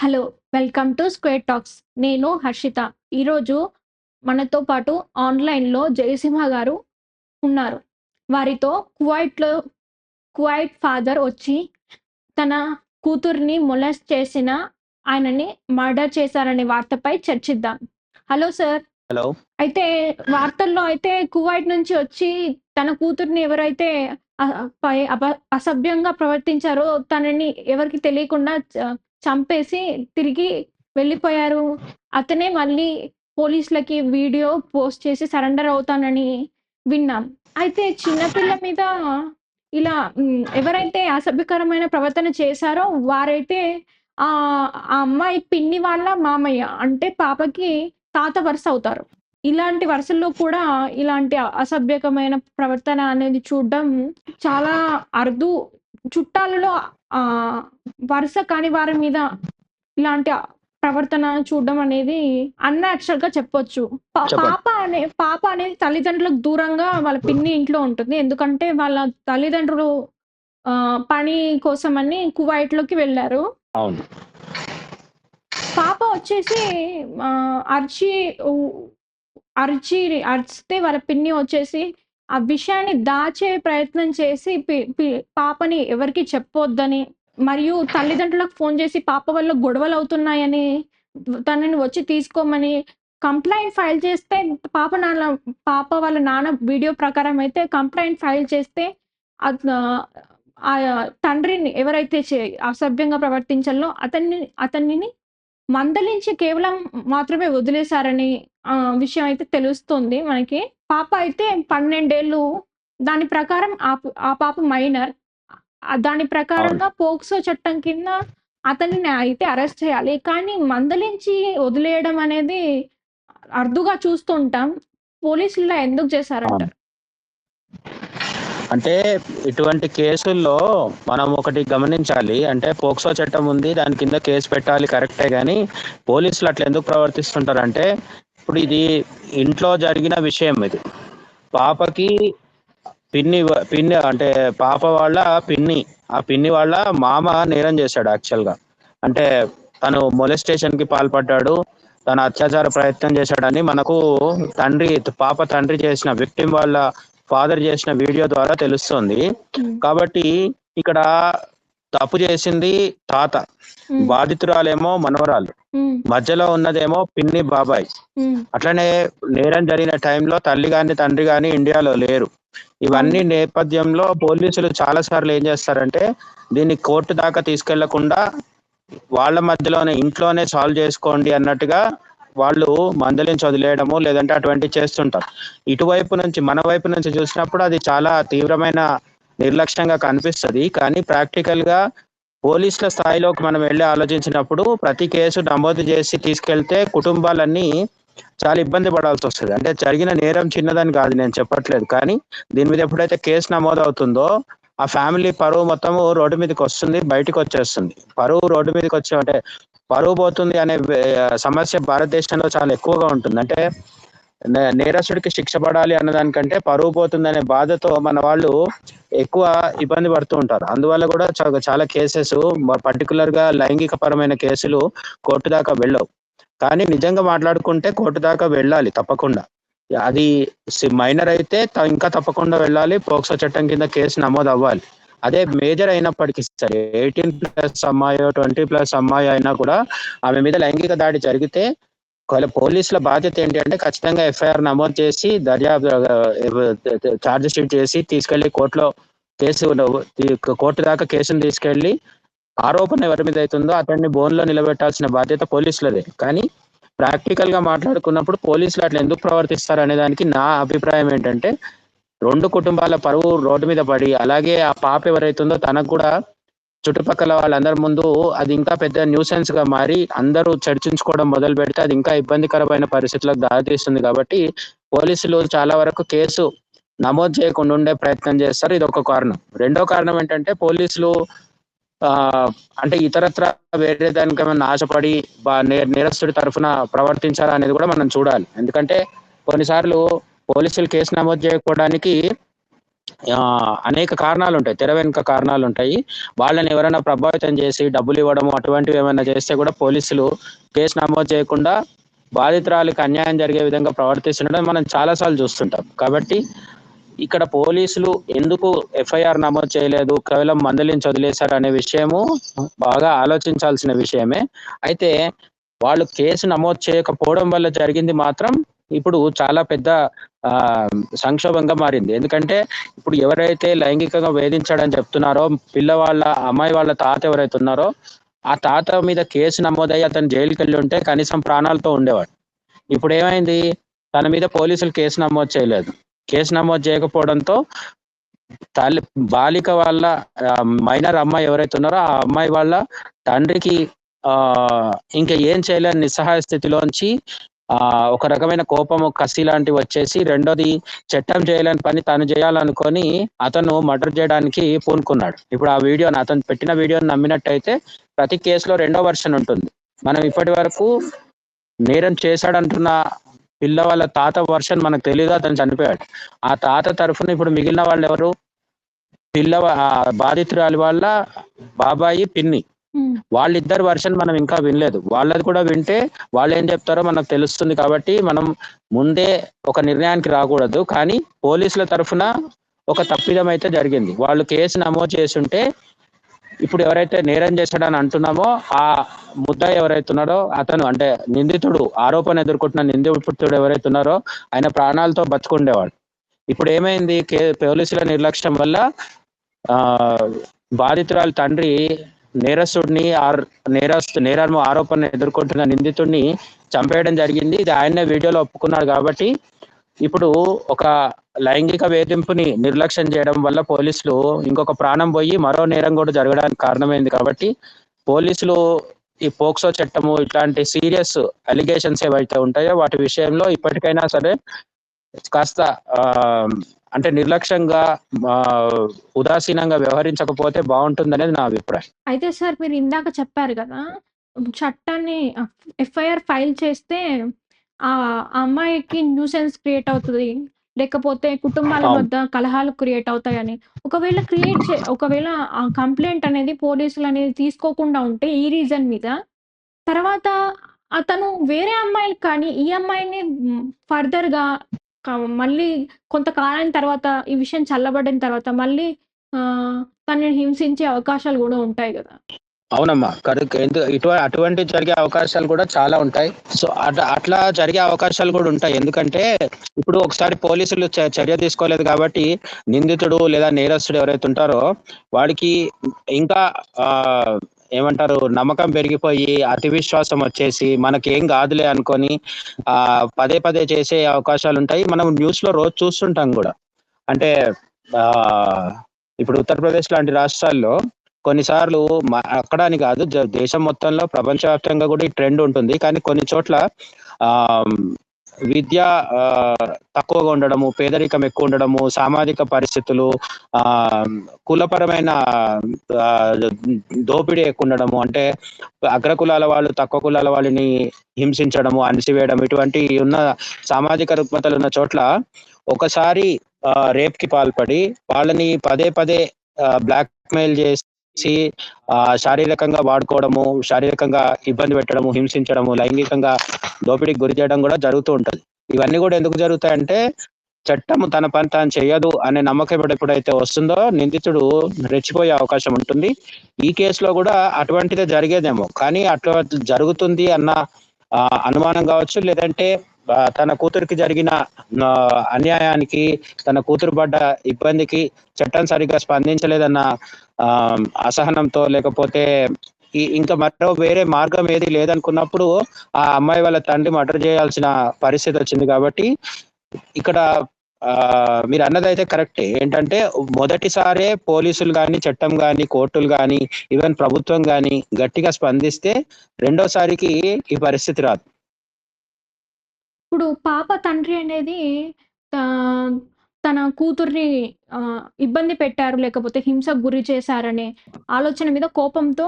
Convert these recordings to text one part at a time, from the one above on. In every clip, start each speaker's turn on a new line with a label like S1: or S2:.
S1: Hello welcome to square talks. నేను హర్షిత. ఈరోజు మనతో పాటు ఆన్లైన్లో జయసింహ గారు ఉన్నారు. వారితో కువైట్లో కువైట్ ఫాదర్ వచ్చి తన కూతుర్ని మొలెస్ట్ చేసిన ఆయనని మర్డర్ చేశారనే వార్తపై చర్చిద్దాం. Hello sir.
S2: హలో.
S1: అయితే వార్తల్లో అయితే కువైట్ నుంచి వచ్చి తన కూతుర్ని ఎవరైతే అసభ్యంగా ప్రవర్తించారో తనని ఎవరికి తెలియకుండా చంపేసి తిరిగి వెళ్ళిపోయారు. అతనే మళ్ళీ పోలీసులకి వీడియో పోస్ట్ చేసి సరెండర్ అవుతానని విన్నాం. అయితే చిన్నపిల్ల మీద ఇలా ఎవరైతే అసభ్యకరమైన ప్రవర్తన చేశారో వారైతే ఆ ఆ అమ్మాయి పిన్ని వాళ్ళ మామయ్య అంటే పాపకి తాత వరుస అవుతారు. ఇలాంటి వరుసల్లో కూడా ఇలాంటి అసభ్యకమైన ప్రవర్తన అనేది చూడడం చాలా అరుదు చుట్టాలలో ఆ వరుస కాని వారి మీద ఇలాంటి ప్రవర్తన చూడడం అనేది అన్యాచురల్గా చెప్పొచ్చు. పాప అనే పాప అనేది తల్లిదండ్రులకు దూరంగా వాళ్ళ పిన్ని ఇంట్లో ఉంటుంది. ఎందుకంటే వాళ్ళ తల్లిదండ్రులు ఆ, పని కోసమని కువైట్లోకి వెళ్ళారు పాప వచ్చేసి ఆ, అరిచి అరిచి అరిచితే వాళ్ళ పిన్ని వచ్చేసి ఆ విషయాన్ని దాచే ప్రయత్నం చేసి పి- పాపని ఎవరికి చెప్పొద్దని మరియు తల్లిదండ్రులకు ఫోన్ చేసి పాప వల్ల గొడవలు అవుతున్నాయని తనని వచ్చి తీసుకోమని కంప్లైంట్ ఫైల్ చేస్తే పాప నాన్న పాప వాళ్ళ నాన్న వీడియో ప్రకారం అయితే కంప్లైంట్ ఫైల్ చేస్తే ఆ తండ్రిని ఎవరైతే చే- అసభ్యంగా ప్రవర్తించాలో అతన్ని అతన్ని మందలించి కేవలం మాత్రమే వదిలేశారని విషయం అయితే తెలుస్తుంది. మనకి పాప అయితే పన్నెండేళ్ళు దాని ప్రకారం ఆ పాప మైనర్. దాని ప్రకారంగా పోక్సో చట్టం కింద అతన్ని అయితే అరెస్ట్ చేయాలి. కానీ మందలించి వదిలేయడం అనేది అరుదుగా చూస్తుంటాం. పోలీసులు ఎందుకు చేశారంట?
S2: అంటే ఇటువంటి కేసుల్లో మనం ఒకటి గమనించాలి. అంటే పోక్సో చట్టం ఉంది. దాని కింద కేసు పెట్టాలి కరెక్టే కానీ పోలీసులు అట్లా ఎందుకు ప్రవర్తిస్తుంటారు అంటే ఇప్పుడు ఇది ఇంట్లో జరిగిన విషయం ఇది. పాపకి పిన్ని పిన్ని అంటే పాప వాళ్ళ పిన్ని ఆ పిన్ని వాళ్ళ మామ నేరం చేశాడు యాక్చువల్గా అంటే తను మొలెస్టేషన్కి పాల్పడ్డాడు తన అత్యాచార ప్రయత్నం చేశాడని మనకు తండ్రి పాప తండ్రి చేసిన విక్టిమ్ వాళ్ళ ఫాదర్ చేసిన వీడియో ద్వారా తెలుస్తుంది.
S1: ఉమ్,
S2: కాబట్టి ఇక్కడ తప్పు చేసింది తాత.
S1: ఉమ్,
S2: బాధితురాలేమో మనవరాలు. మధ్యలో ఉన్నదేమో పిన్ని బాబాయ్. అట్లనే నేరం జరిగిన టైంలో తల్లి గాని తండ్రి గాని ఇండియాలో లేరు. ఇవన్నీ నేపథ్యంలో పోలీసులు చాలా సార్లు ఏం చేస్తారంటే దీన్ని కోర్టు దాకా తీసుకెళ్ళకుండా వాళ్ళ మధ్యలోనే ఇంట్లోనే సాల్వ్ చేసుకోండి అన్నట్టుగా వాళ్ళు మందలించి వదిలేయడము లేదంటే అటువంటివి చేస్తుంటారు. ఇటువైపు నుంచి మన వైపు నుంచి చూసినప్పుడు అది చాలా తీవ్రమైన నిర్లక్ష్యంగా కనిపిస్తది. కానీ ప్రాక్టికల్గా పోలీసుల స్థాయిలోకి మనం వెళ్ళి ఆలోచించినప్పుడు ప్రతి కేసు నమోదు చేసి తీసుకెళ్తే కుటుంబాలన్నీ చాలా ఇబ్బంది పడాల్సి వస్తుంది. అంటే జరిగిన నేరం చిన్నదని కాదు నేను చెప్పట్లేదు. కానీ దీని మీద ఎప్పుడైతే కేసు నమోదు అవుతుందో ఆ ఫ్యామిలీ పరువు మొత్తము రోడ్డు మీదకి వస్తుంది బయటకు వచ్చేస్తుంది. పరువు రోడ్డు మీదకి వచ్చే అంటే పరువు పోతుంది అనే సమస్య భారతదేశంలో చాలా ఎక్కువగా ఉంటుంది. అంటే నేరస్తుడికి శిక్ష పడాలి అన్నదానికంటే పరువు పోతుందనే బాధతో మన వాళ్ళు ఎక్కువ ఇబ్బంది పడుతూ ఉంటారు. అందువల్ల కూడా చాలా కేసెస్ పర్టికులర్గా లైంగిక పరమైన కేసులు కోర్టు దాకా వెళ్ళవు. కానీ నిజంగా మాట్లాడుకుంటే కోర్టు దాకా వెళ్ళాలి తప్పకుండా. అది మైనర్ అయితే త- ఇంకా తప్పకుండా వెళ్ళాలి. పోక్సో చట్టం కింద కేసు నమోదు అవ్వాలి అదే మేజర్ అయినప్పటికీ సరే ఎయిటీన్ ప్లస్ అమ్మాయి ట్వంటీ ప్లస్ అమ్మాయి అయినా కూడా ఆమె మీద లైంగిక దాడి జరిగితే ఒకవేళ పోలీసుల బాధ్యత ఏంటి అంటే ఖచ్చితంగా ఎఫ్ఐఆర్ నమోదు చేసి దర్యాప్తు ఛార్జ్ షీట్ చేసి తీసుకెళ్ళి కోర్టులో కేసు కోర్టు దాకా కేసును తీసుకెళ్ళి ఆరోపణ ఎవరి మీద అవుతుందో అతన్ని బోన్లో నిలబెట్టాల్సిన బాధ్యత పోలీసులదే. కానీ ప్రాక్టికల్గా మాట్లాడుకున్నప్పుడు పోలీసులు అట్లా ఎందుకు ప్రవర్తిస్తారు అనే దానికి నా అభిప్రాయం ఏంటంటే రెండు కుటుంబాల పరువు రోడ్డు మీద పడి అలాగే ఆ పాప ఎవరైతుందో తనకు కూడా చుట్టుపక్కల వాళ్ళందరి ముందు అది ఇంకా పెద్ద న్యూసెన్స్గా మారి అందరూ చర్చించుకోవడం మొదలు పెడితే అది ఇంకా ఇబ్బందికరమైన పరిస్థితులకు దారితీస్తుంది కాబట్టి పోలీసులు చాలా వరకు కేసు నమోదు చేయకుండా ఉండే ప్రయత్నం చేస్తారు. ఇది ఒక కారణం. రెండో కారణం ఏంటంటే పోలీసులు ఆ అంటే ఇతరత్ర వేరే దానికి ఏమైనా ఆశపడి నేరస్తుడి తరఫున ప్రవర్తించారా అనేది కూడా మనం చూడాలి. ఎందుకంటే కొన్నిసార్లు పోలీసులు కేసు నమోదు చేయకపోవడానికి అనేక కారణాలు ఉంటాయి తెర వెనుక కారణాలు ఉంటాయి వాళ్ళని ఎవరైనా ప్రభావితం చేసి డబ్బులు ఇవ్వడం అటువంటివి ఏమైనా చేస్తే కూడా పోలీసులు కేసు నమోదు చేయకుండా బాధితురాలకు అన్యాయం జరిగే విధంగా ప్రవర్తిస్తుండడం మనం చాలాసార్లు చూస్తుంటాం. కాబట్టి ఇక్కడ పోలీసులు ఎందుకు ఎఫ్ఐఆర్ నమోదు చేయలేదు కేవలం మందలించి వదిలేశారు అనే విషయము బాగా ఆలోచించాల్సిన విషయమే. అయితే వాళ్ళు కేసు నమోదు చేయకపోవడం వల్ల జరిగింది మాత్రం ఇప్పుడు చాలా పెద్ద ఆ, సంక్షోభంగా మారింది. ఎందుకంటే ఇప్పుడు ఎవరైతే లైంగికంగా వేధించాడని చెప్తున్నారో పిల్లవాళ్ళ అమ్మాయి వాళ్ళ తాత ఎవరైతే ఉన్నారో ఆ తాత మీద కేసు నమోదయ్యి అతను జైలుకి వెళ్ళి ఉంటే కనీసం ప్రాణాలతో ఉండేవాడు. ఇప్పుడు ఏమైంది? తన మీద పోలీసులు కేసు నమోదు చేయలేదు. కేసు నమోదు చేయకపోవడంతో తల్లి బాలిక వాళ్ళ మైనర్ అమ్మాయి ఎవరైతే ఉన్నారో ఆ అమ్మాయి వాళ్ళ తండ్రికి ఆ ఇంకా ఏం చేయలేని నిస్సహాయ స్థితిలోంచి ఆ ఒక రకమైన కోపము కసి లాంటివి వచ్చేసి రెండోది చట్టం చేయలేని పని తను చేయాలనుకొని అతను మర్డర్ చేయడానికి పూనుకున్నాడు. ఇప్పుడు ఆ వీడియోని అతను పెట్టిన వీడియోని నమ్మినట్టయితే ప్రతి కేసులో రెండో వర్షన్ ఉంటుంది. మనం ఇప్పటి వరకు నేరం చేశాడంటున్న పిల్ల వాళ్ళ తాత వర్షన్ మనకు తెలియదు అతను చనిపోయాడు. ఆ తాత తరఫున ఇప్పుడు మిగిలిన వాళ్ళు ఎవరు పిల్ల ఆ బాధితురాలి వాళ్ళ బాబాయి పిన్ని. వాళ్ళిద్దరు వర్షన్ మనం ఇంకా వినలేదు. వాళ్ళది కూడా వింటే వాళ్ళు ఏం చెప్తారో మనకు తెలుస్తుంది కాబట్టి మనం ముందే ఒక నిర్ణయానికి రాకూడదు. కానీ పోలీసుల తరఫున ఒక తప్పిదం అయితే జరిగింది. వాళ్ళు కేసు నమోదు చేసుంటే ఇప్పుడు ఎవరైతే నేరం చేశాడని అంటున్నామో ఆ ముద్ద ఎవరైతే ఉన్నారో అతను అంటే నిందితుడు ఆరోపణ ఎదుర్కొంటున్న నిందితుడు ఎవరైతే ఉన్నారో ఆయన ప్రాణాలతో బతుకుండేవాడు. ఇప్పుడు ఏమైంది? కే పోలీసుల నిర్లక్ష్యం వల్ల ఆ బాధితురాలి తండ్రి నేరస్తుడిని ఆర్ నేరస్తు నేరము ఆరోపణ ఎదుర్కొంటున్న నిందితుడిని చంపేయడం జరిగింది. ఇది ఆయన వీడియోలో ఒప్పుకున్నాడు కాబట్టి ఇప్పుడు ఒక లైంగిక వేధింపుని నిర్లక్ష్యం చేయడం వల్ల పోలీసులు ఇంకొక ప్రాణం పోయి మరో నేరం కూడా జరగడానికి కారణమైంది కాబట్టి పోలీసులు ఈ పోక్సో చట్టము ఇట్లాంటి సీరియస్ అలిగేషన్స్ ఏవైతే ఉంటాయో వాటి విషయంలో ఇప్పటికైనా సరే కాస్త అంటే నిర్లక్ష్యంగా ఉదాసీనంగా వ్యవహరించకపోతే బాగుంటుందనేది నా అభిప్రాయం
S1: అయితే సార్ మీరు ఇందాక చెప్పారు కదా చట్టాన్ని ఎఫ్ఐఆర్ ఫైల్ చేస్తే ఆ అమ్మాయికి న్యూసెన్స్ క్రియేట్ అవుతుంది లేకపోతే కుటుంబాల. మధ్య కలహాలు క్రియేట్ అవుతాయని ఒకవేళ క్రియేట్ చే ఒకవేళ ఆ కంప్లైంట్ అనేది పోలీసులు అనేది తీసుకోకుండా ఉంటే ఈ రీజన్ మీద తర్వాత అతను వేరే అమ్మాయిలు కానీ ఈ అమ్మాయిని ఫర్దర్గా మళ్ళీ కొంతకాలం తర్వాత ఈ విషయం చల్లబడిన తర్వాత మళ్ళీ ఆ, తనని హింసించే అవకాశాలు కూడా ఉంటాయి కదా.
S2: అవునమ్మా. కరెక్ట్. ఎందుకు అటువంటి జరిగే అవకాశాలు కూడా చాలా ఉంటాయి. సో అట్లా అట్లా జరిగే అవకాశాలు కూడా ఉంటాయి. ఎందుకంటే ఇప్పుడు ఒకసారి పోలీసులు చర్య తీసుకోలేదు కాబట్టి నిందితుడు లేదా నేరస్తుడు ఎవరైతే ఉంటారో వాడికి ఇంకా ఆ ఏమంటారు నమ్మకం పెరిగిపోయి అతి విశ్వాసం వచ్చేసి మనకేం కాదులే అనుకొని ఆ పదే పదే చేసే అవకాశాలు ఉంటాయి మనం న్యూస్లో రోజు చూస్తుంటాం కూడా. అంటే ఆ ఇప్పుడు ఉత్తరప్రదేశ్ లాంటి రాష్ట్రాల్లో కొన్నిసార్లు మ- అక్కడ అని కాదు దేశం మొత్తంలో ప్రపంచవ్యాప్తంగా కూడా ఈ ట్రెండ్ ఉంటుంది. కానీ కొన్ని చోట్ల ఆ విద్య ఆ, తక్కువగా ఉండడము పేదరికం ఎక్కువ ఉండడము సామాజిక పరిస్థితులు ఆ కులపరమైన దోపిడీ ఎక్కువ ఉండడము అంటే అగ్రకులాల వాళ్ళు తక్కువ కులాల వాళ్ళని హింసించడము అణిసివేయడం ఇటువంటి ఉన్న సామాజిక రుగ్మతలు ఉన్న చోట్ల ఒకసారి రేప్కి పాల్పడి వాళ్ళని పదే పదే బ్లాక్ మెయిల్ చేసి ఆ, శారీరకంగా వాడుకోవడము శారీరకంగా ఇబ్బంది పెట్టడము హింసించడము లైంగికంగా దోపిడీకి గురి చేయడం కూడా జరుగుతూ ఉంటది. ఇవన్నీ కూడా ఎందుకు జరుగుతాయంటే చట్టం తన పని తాను చేయదు అనే నమ్మకం ఎప్పుడైతే వస్తుందో నిందితుడు రెచ్చిపోయే అవకాశం ఉంటుంది. ఈ కేసులో కూడా అటువంటిదే జరిగేదేమో. కానీ అట్లా జరుగుతుంది అన్న ఆ, అనుమానం కావచ్చు లేదంటే తన కూతురికి జరిగిన ఆ, అన్యాయానికి తన కూతురు పడ్డ ఇబ్బందికి చట్టం సరిగ్గా స్పందించలేదన్న ఆ, అసహనంతో లేకపోతే ఈ- ఇంకా మరో వేరే మార్గం ఏది లేదనుకున్నప్పుడు ఆ అమ్మాయి వాళ్ళ తండ్రి మర్డర్ చేయాల్సిన పరిస్థితి వచ్చింది కాబట్టి ఇక్కడ ఆ, మీరు అన్నదైతే కరెక్టే. ఏంటంటే మొదటిసారే పోలీసులు కానీ చట్టం కానీ కోర్టులు కానీ ఈవెన్ ప్రభుత్వం కానీ గట్టిగా స్పందిస్తే రెండోసారికి ఈ పరిస్థితి రాదు.
S1: ఇప్పుడు పాప తండ్రి అనేది తన కూతుర్ని ఇబ్బంది పెట్టారు లేకపోతే హింసకు గురి చేశారనే ఆలోచన మీద కోపంతో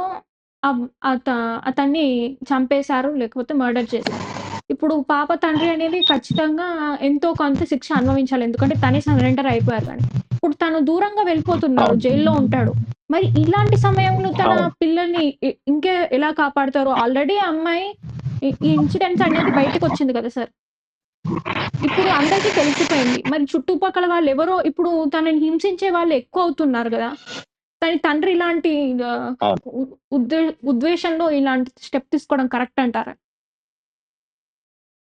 S1: అవ్- అత అతన్ని చంపేశారు లేకపోతే మర్డర్ చేశారు ఇప్పుడు పాప తండ్రి అనేది ఖచ్చితంగా ఎంతో కొంత శిక్ష అనుభవించాలి. ఎందుకంటే తనే సరెండర్ అయిపోయారు కానీ. ఇప్పుడు తను దూరంగా వెళ్ళిపోతున్నారు.
S2: అవును.
S1: జైల్‌లో ఉంటాడు. మరి ఇలాంటి సమయంలో తన
S2: అవును.
S1: పిల్లల్ని ఇ ఇంకా ఎలా కాపాడుతారు? ఆల్రెడీ ఆ అమ్మాయి ఈ ఈ ఇన్సిడెంట్స్ అనేది బయటకొచ్చింది కదా సార్! ఇప్పుడు అందరికీ తెలిసిపోయింది. మరి చుట్టుపక్కల వాళ్ళెవరో ఇప్పుడు తనని హింసించే వాళ్ళు ఎక్కువవుతున్నారు గదా! తన తండ్రి ఇలాంటి ఉద్వే ఉద్వేషంలో ఇలాంటి స్టెప్ తీసుకోవడం కరెక్ట్ అంటారా?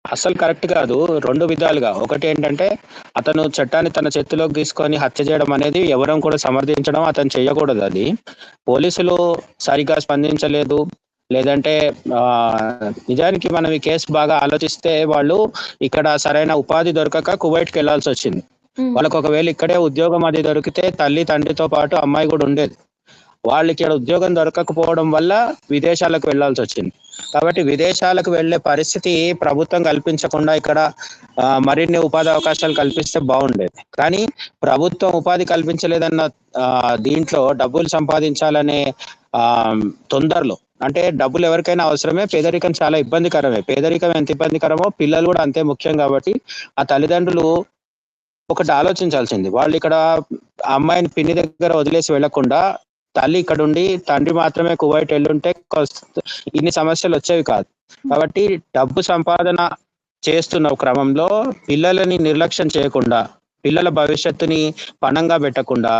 S2: అస్సలు కరెక్ట్ కాదు. 2 విధాలుగా. ఒకటేంటంటే అతను చట్టాన్ని తన చేతిలోకి తీసుకొని హత్య చేయడం అనేది ఎవరం కూడా సమర్థించడం అతను చేయకూడదది. పోలీసులు సరిగ్గా స్పందించలేదు. లేదంటే నిజానికి మనం ఈ కేస్ బాగా ఆలోచిస్తే వాళ్ళు ఇక్కడ సరైన ఉపాధి దొరకక కువైట్‌కెళ్ళాల్సొచ్చింది.
S1: హ్మ్.
S2: వాళ్ళకి ఒకవేళ ఇక్కడే ఉద్యోగం అది దొరికితే తల్లి, తండ్రితో పాటు అమ్మాయి కూడా ఉండేది. వాళ్ళకిక్కడ ఉద్యోగం దొరకకపోవడం వల్ల విదేశాలకు వెళ్ళాల్సొచ్చింది. కాబట్టి విదేశాలకు వెళ్ళే పరిస్థితి ప్రభుత్వం కల్పించకుండా ఇక్కడ మరిన్ని ఉపాధి అవకాశాలు కల్పిస్తే బావుండేది. కానీ ప్రభుత్వం ఉపాధి కల్పించలేదన్న దీంట్లో డబ్బులు సంపాదించాలనే ఆహ్, తొందరలో అంటే డబ్బులు ఎవరికైనా అవసరమే. పేదరికం చాలా ఇబ్బందికరమే. పేదరికం ఎంత ఇబ్బందికరమో పిల్లలు కూడా అంతే ముఖ్యం కాబట్టి ఆ తల్లిదండ్రులు ఒకటి ఆలోచించాల్సింది. వాళ్ళు ఇక్కడ అమ్మాయిని పిన్ని దగ్గర వదిలేసి వెళ్ళకుండా తల్లి ఇక్కడ ఉండి తండ్రి మాత్రమే కువైట్ వెళ్ళుంటే ఇన్ని ఇన్ని సమస్యలొచ్చేవి కాదు. కాబట్టి డబ్బు సంపాదన చేస్తున్న క్రమంలో పిల్లలని నిర్లక్ష్యం చేయకుండా, పిల్లల భవిష్యత్తుని పణంగా పెట్టకుండా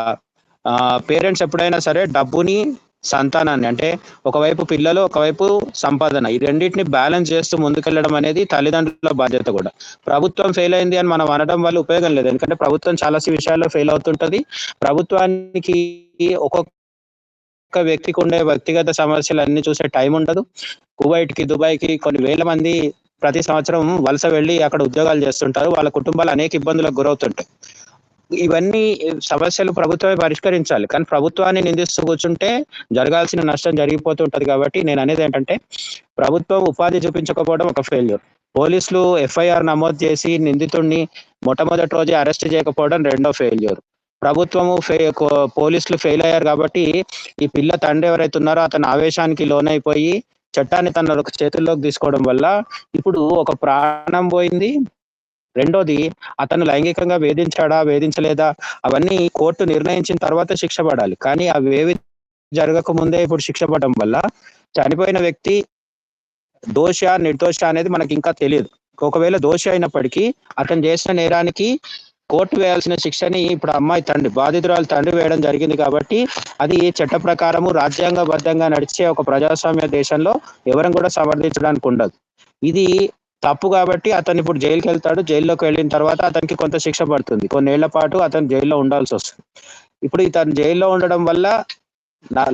S2: పేరెంట్స్ ఎప్పుడైనా సరే డబ్బుని, సంతానాన్ని అంటే ఒకవైపు పిల్లలు, ఒకవైపు సంపాదన ఈ రెండింటిని బ్యాలెన్స్ చేస్తూ ముందుకెళ్ళడం అనేది తల్లిదండ్రుల బాధ్యత కూడా. ప్రభుత్వం ఫెయిల్ అయింది అని మనం అనడం వల్ల ఉపయోగం లేదు. ఎందుకంటే ప్రభుత్వం చాలా విషయాల్లో ఫెయిల్ అవుతుంటది. ప్రభుత్వానికి ఒక్కొక్క వ్యక్తికి ఉండే వ్యక్తిగత సమస్యలు అన్ని చూసే టైం ఉండదు. కువైట్‌కి, దుబాయ్‌కి కొన్ని వేల మంది ప్రతి సంవత్సరం వలస వెళ్ళి అక్కడ ఉద్యోగాలు చేస్తుంటారు. వాళ్ళ కుటుంబాలు అనేక ఇబ్బందులకు గురవుతుంటాయి. ఇవన్నీ సమస్యలు ప్రభుత్వమే పరిష్కరించాలి. కానీ ప్రభుత్వాన్ని నిందిస్తూ కూర్చుంటే జరగాల్సిన నష్టం జరిగిపోతూ ఉంటది కాబట్టి నేను అనేది ఏంటంటే ప్రభుత్వం ఉపాధి చూపించకపోవడం ఒక ఫెయిల్యూర్. పోలీసులు ఎఫ్ఐఆర్ నమోదు చేసి నిందితుడిని మొట్టమొదటి రోజే అరెస్ట్ చేయకపోవడం రెండో ఫెయిల్యూర్. ప్రభుత్వము ఫే పోలీసులు ఫెయిల్ అయ్యారు కాబట్టి ఈ పిల్ల తండ్రి ఎవరైతే ఉన్నారో అతను ఆవేశానికి లోనైపోయి చట్టాన్ని తన చేతుల్లోకి తీసుకోవడం వల్ల ఇప్పుడు ఒక ప్రాణం పోయింది. రెండోది అతను లైంగికంగా వేధించాడా? వేధించలేదా? అవన్నీ కోర్టు నిర్ణయించిన తర్వాత శిక్ష పడాలి. కానీ అవేవి జరగక ముందే ఇప్పుడు శిక్ష పడడం వల్ల చనిపోయిన వ్యక్తి దోష నిర్దోష అనేది మనకింకా తెలియదు ఒకవేళ దోషి అయినప్పటికీ అతను చేసిన నేరానికి కోర్టు వేయాల్సిన శిక్షని ఇప్పుడు అమ్మాయి తండ్రి బాధితురాలు తండ్రి వేయడం జరిగింది కాబట్టి అది చట్ట ప్రకారము రాజ్యాంగబద్ధంగా నడిచే ఒక ప్రజాస్వామ్య దేశంలో ఎవరం కూడా సమర్థించడానికి ఉండదు. ఇది తప్పు కాబట్టి అతను ఇప్పుడు జైలుకెళ్తాడు. జైల్లోకి వెళ్ళిన తర్వాత అతనికి కొంత శిక్ష పడుతుంది. కొన్నేళ్ళ పాటు అతను జైల్‌లో ఉండాల్సి వస్తుంది ఇప్పుడు ఇతను జైల్‌లో ఉండడం వల్ల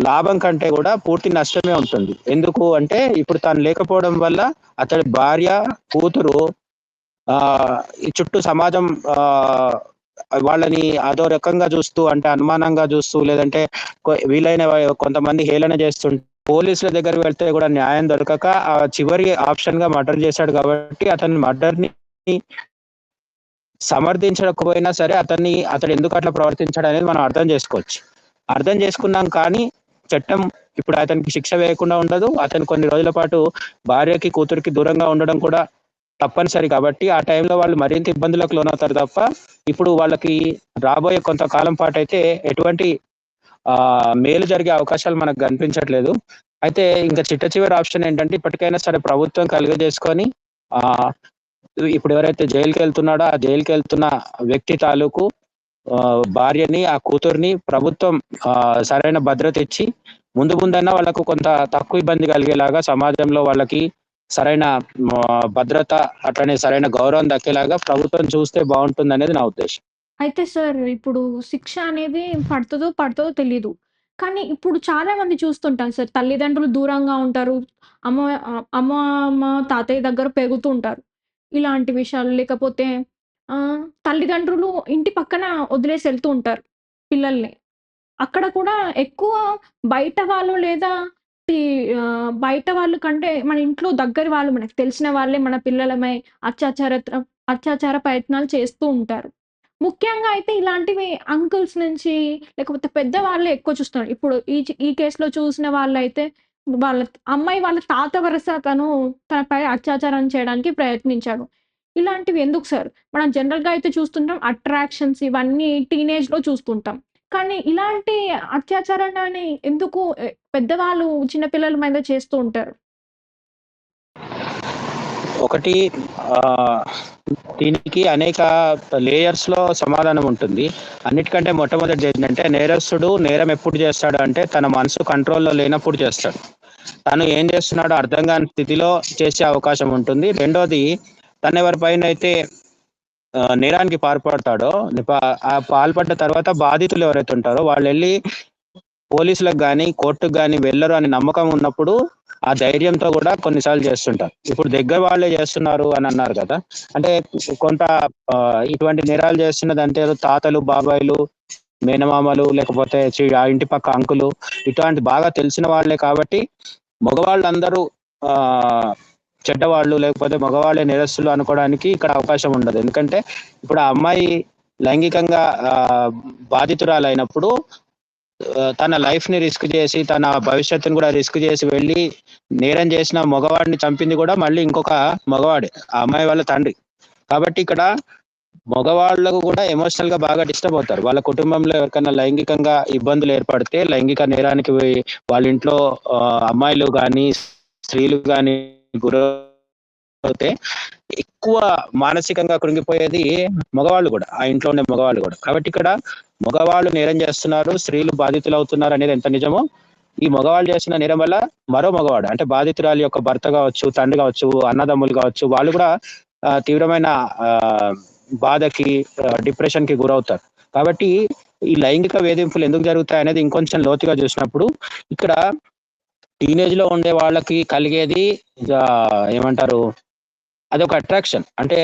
S2: లాభం కంటే కూడా పూర్తి నష్టమే ఉంటుంది. ఎందుకు అంటే ఇప్పుడు తను లేకపోవడం వల్ల అతడి భార్య, కూతురు ఆ ఈ చుట్టూ సమాజం ఆ వాళ్ళని అదో రకంగా చూస్తూ అంటే అనుమానంగా చూస్తూ లేదంటే వీలైన కొంతమంది హేళన చేస్తుంటే పోలీసుల దగ్గర వెళ్తే కూడా న్యాయం దొరకక ఆ చివరి ఆప్షన్‌గా మర్డర్ చేశాడు కాబట్టి అతని మర్డర్‌ని సమర్థించకపోయినా సరే అతన్ని అతడు ఎందుకు అట్లా ప్రవర్తించాడనేది మనం అర్థం చేసుకోవచ్చు. అర్థం చేసుకున్నాం కానీ చట్టం ఇప్పుడు అతనికి శిక్ష వేయకుండా ఉండదు. అతను కొన్ని రోజుల పాటు భార్యకి, కూతురికి దూరంగా ఉండడం కూడా తప్పనిసరి కాబట్టి ఆ టైంలో వాళ్ళు మరింత ఇబ్బందులకు లోనవుతారు తప్ప ఇప్పుడు వాళ్ళకి రాబోయే కొంతకాలం పాటైతే ఎటువంటి ఆ మేలు జరిగే అవకాశాలు మనకు కనిపించట్లేదు. అయితే ఇంకా చిట్ట చివరి ఆప్షన్ ఏంటంటే ఇప్పటికైనా సరే ప్రభుత్వం కలుగజేసుకొని ఆ ఇప్పుడు ఎవరైతే జైలుకెళ్తున్నాడో ఆ జైలుకెళ్తున్న వ్యక్తి తాలూకు భార్యని, ఆ కూతురిని ప్రభుత్వం ఆ సరైన భద్రత ఇచ్చి ముందు ముందైనా వాళ్ళకు కొంత తక్కువ ఇబ్బంది కలిగేలాగా సమాజంలో వాళ్ళకి సరైన భద్రత అట్లనే సరైన గౌరవం దక్కేలాగా ప్రభుత్వం చూస్తే బాగుంటుంది అనేది నా ఉద్దేశం.
S1: అయితే సార్ ఇప్పుడు శిక్ష అనేది పడతదో, పడతదో తెలీదు. కానీ ఇప్పుడు చాలా మంది చూస్తుంటాం సార్. తల్లిదండ్రులు దూరంగా ఉంటారు. అమ్మ ఆహ్, అమ్మమ్మ, తాతయ్య దగ్గర పెరుగుతూ ఉంటారు. ఇలాంటి విషయాలు లేకపోతే ఆహ్, తల్లిదండ్రులు ఇంటి పక్కన వదిలేసి ఎళ్తూ ఉంటారు పిల్లల్ని. అక్కడ కూడా ఎక్కువ బయట వాళ్ళు లేదా ఆహ్, బయట వాళ్ళు కంటే మన ఇంట్లో దగ్గర వాళ్ళు మనకు తెలిసిన వాళ్ళే మన పిల్లలమై అత్యాచారత్ర అత్యాచార ప్రయత్నాలు చేస్తూ ఉంటారు. ముఖ్యంగా అయితే ఇలాంటివి అంకుల్స్ నుంచి లేకపోతే పెద్దవాళ్ళే ఎక్కువ చూస్తున్నారు. ఇప్పుడు ఈ ఈ కేసులో చూసిన వాళ్ళైతే వాళ్ళ అమ్మాయి వాళ్ళ తాత వరస తను తనపై అత్యాచారం చేయడానికి ప్రయత్నించాడు. ఇలాంటివి ఎందుకు సార్? మనం జనరల్‌గా అయితే చూస్తుంటాం అట్రాక్షన్స్ ఇవన్నీ టీనేజ్‌లో చూస్తుంటాం. కానీ ఇలాంటి అత్యాచారాన్ని ఎందుకు పెద్దవాళ్ళు చిన్న పిల్లల మీద చేస్తూ ఉంటారు?
S2: ఒకటి దీనికి అనేక లేయర్స్‌లో సమాధానం ఉంటుంది. అన్నిటికంటే మొట్టమొదటి ఏంటంటే నేరస్తుడు నేరం ఎప్పుడు చేస్తాడు అంటే తన మనసు కంట్రోల్‌లో లేనప్పుడు చేస్తాడు. తను ఏం చేస్తున్నాడో అర్థం కాని స్థితిలో చేసే అవకాశం ఉంటుంది. రెండోది తను ఎవరిపైనైతే అయితే నేరానికి పాల్పడతాడో ఆ పాల్పడ్డ తర్వాత బాధితులు ఎవరైతే ఉంటారో వాళ్ళెళ్ళి పోలీసులకు కానీ కోర్టుకు కానీ వెళ్ళరు అని నమ్మకం ఉన్నప్పుడు ఆ ధైర్యంతో కూడా కొన్నిసార్లు చేస్తుంటారు. ఇప్పుడు దగ్గర వాళ్ళే చేస్తున్నారు అని అన్నారు కదా! అంటే కొంత ఇటువంటి నేరాలు చేస్తున్నదంటే అంటే తాతలు, బాబాయిలు, మేనమామలు లేకపోతే ఆ ఇంటి పక్క అంకులు ఇటువంటి బాగా తెలిసిన వాళ్ళే కాబట్టి మగవాళ్ళందరూ ఆ చెడ్డవాళ్ళు లేకపోతే మగవాళ్ళే నేరస్తులు అనుకోవడానికి ఇక్కడ అవకాశం ఉండదు. ఎందుకంటే ఇప్పుడు ఆ అమ్మాయి లైంగికంగా ఆహ్, బాధితురాలైనప్పుడు తన లైఫ్ని రిస్క్ చేసి, తన భవిష్యత్తును కూడా రిస్క్ చేసి వెళ్ళి నేరం చేసిన మగవాడిని చంపింది కూడా మళ్ళీ ఇంకొక మగవాడే. ఆ అమ్మాయి వాళ్ళ తండ్రి. కాబట్టి ఇక్కడ మగవాళ్ళకు కూడా ఎమోషనల్గా బాగా డిస్టర్బ్ అవుతారు. వాళ్ళ కుటుంబంలో ఎవరికైనా లైంగికంగా ఇబ్బందులు ఏర్పడితే లైంగిక నేరానికి వాళ్ళ ఇంట్లో అమ్మాయిలు కానీ స్త్రీలు కానీ గురవుతే ఎక్కువ మానసికంగా కృంగిపోయేది మగవాళ్ళు కూడా. ఆ ఇంట్లో ఉండే మగవాళ్ళు కూడా. కాబట్టి ఇక్కడ మగవాళ్ళు నేరం చేస్తున్నారు, స్త్రీలు బాధితులు అవుతున్నారు అనేది ఎంత నిజమో ఈ మగవాళ్ళు చేస్తున్న నేరం వల్ల మరో మగవాడు అంటే బాధితురాలి యొక్క భర్త కావచ్చు, తండ్రి కావచ్చు, అన్నదమ్ములు కావచ్చు వాళ్ళు కూడా తీవ్రమైన బాధకి డిప్రెషన్కి గురవుతారు. కాబట్టి ఈ లైంగిక వేధింపులు ఎందుకు జరుగుతాయి అనేది ఇంకొంచెం లోతుగా చూసినప్పుడు ఇక్కడ టీనేజ్లో ఉండే వాళ్ళకి కలిగేది ఏమంటారు అదొక అట్రాక్షన్. అంటే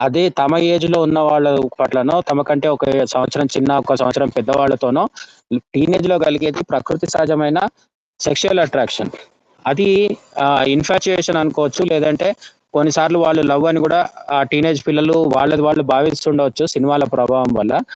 S2: అదే తమ ఏజ్లో ఉన్న వాళ్ళ పట్లనో, తమ కంటే ఒక సంవత్సరం చిన్న, ఒక సంవత్సరం పెద్దవాళ్ళతోనో టీనేజ్‌లో కలిగేది ప్రకృతి సహజమైన సెక్షువల్ అట్రాక్షన్. అది ఇన్‌ఫాచ్యుయేషన్ అనుకోవచ్చు. లేదంటే కొన్నిసార్లు వాళ్ళు లవ్ అని కూడా ఆ టీనేజ్ పిల్లలు వాళ్ళది వాళ్ళు భావిస్తుండవచ్చు సినిమాల ప్రభావం వల్ల.